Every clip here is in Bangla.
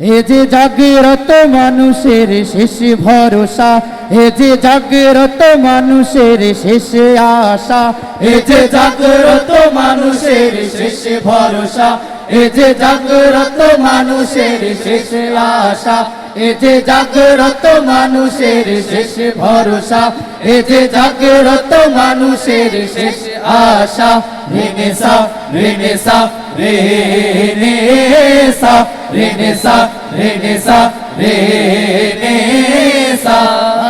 এ যে জাগ্রত মানুষের শেষ ভরসা, এ যে জাগ্রত মানুষের শেষ আশা, এ যে জাগ্রত মানুষের শেষ ভরসা, এ যে জাগ্রত মানুষের শেষ আশা, এ যে জাগ্রত মানুষের শেষ ভরসা, এ যে জাগ্রত মানুষের শেষ আশা। Renaissance renaissance renaissance renaissance renaissance renaissance.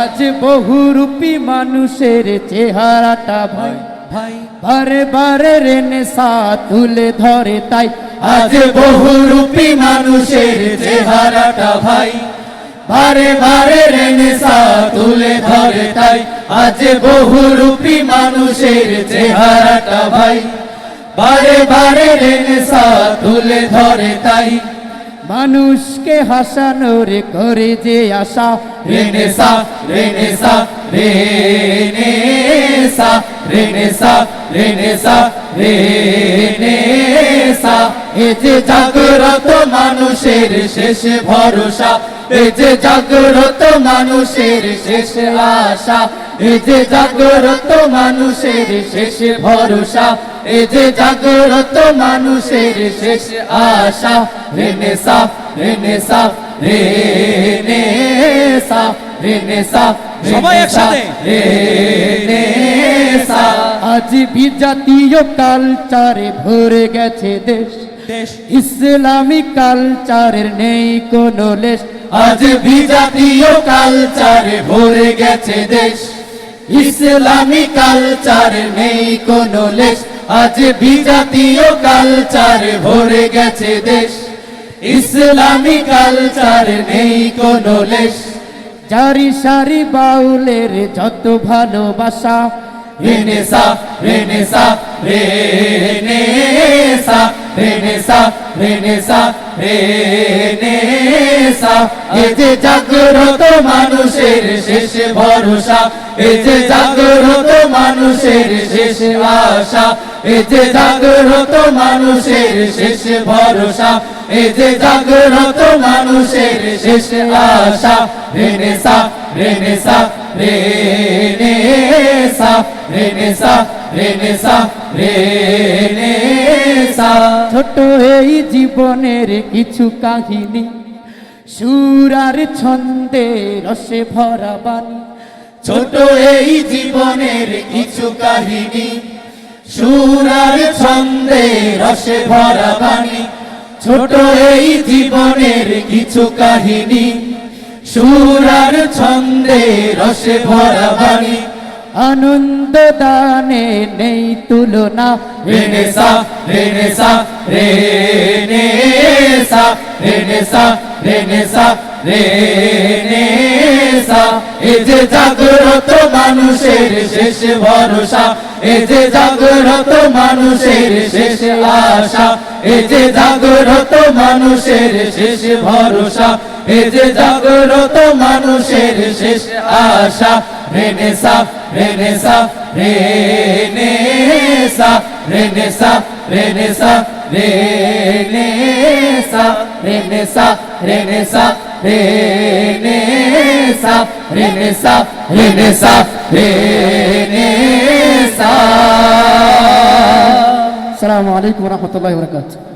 আজ বহুরূপী মানুষের চেহারাটা ভাই ভাই বারে বারে রেনেসা তুলে ধরে তাই। আজ বহুরূপী মানুষের চেহারাটা ভাই বারে বারে রেনেসা তুলে ধরে তাই। আজ বহুরূপী মানুষের চেহারাটা ভাই। বারে বারে রেনেসা তুলে ধরে তাই। মানুষকে হাসানোর করে যে আশা। Renaissance renaissance renaissance renaissance renaissance renaissance এ যে জাগ্রত মানুষের শেষ ভরসা এ যে জাগ্রত মানুষের শেষ আশা এ যে জাগ্রত মানুষের শেষ ভরসা। এ যে জাগ্রত মানুষের শেষ আশা রেনেসা রেনেসা রেনেসা রেনেসা সবাই একসাথে। রেনেসা আজ বিজাতীয় কালচারে ভরে গেছে দেশ। ইসলামিক কালচারের নেই কোনো লেশ। আজ বিজাতীয় কালচারে ভরে গেছে দেশ। ইসলামী কালচার নেই কোনো লেশ। আজ বিজাতীয় কালচারে ভরে গেছে দেশ। ইসলামী কালচার নেই কোনো লেশ। জারি সারি বাউলের যত ভালোবাসা renaissance renaissance renaissance renaissance renaissance renaissance এ যে জাগ্রত মানুষের শেষ ভরসা এ যে জাগ্রত মানুষের শেষ আশা এ যে জাগ্রত মানুষের শেষ ভরসা এ যে জাগ্রত মানুষের শেষ আশা রেনেসা রেনেসা ছোট এই জীবনের কিছু কাহিনী। সুরার ছন্দে রসে ভরা বাণী। ছোট এই জীবনের কিছু কাহিনী। সুরার ছন্দে রসে ভরা বাণী। ছোট এই জীবনের কিছু কাহিনী। সুরার ছন্দে রসে ভরা বাণী। আনন্দ দানে নেই তুলনা। Renaissance renaissance renaissance renaissance renaissance renaissance. এ যে জাগ্রত মানুষের শেষ ভরসা, এ যে জাগ্রত মানুষের শেষ আশা, এ যে জাগ্রত মানুষের শেষ ভরসা, এ যে জাগ্রত মানুষের শেষ আশা renaissance renaissance renaissance renaissance renaissance renaissance renaissance renaissance renaissance renaissance renaissance renaissance আসসালামু আলাইকুম রহমতুল্লাহ বরকাত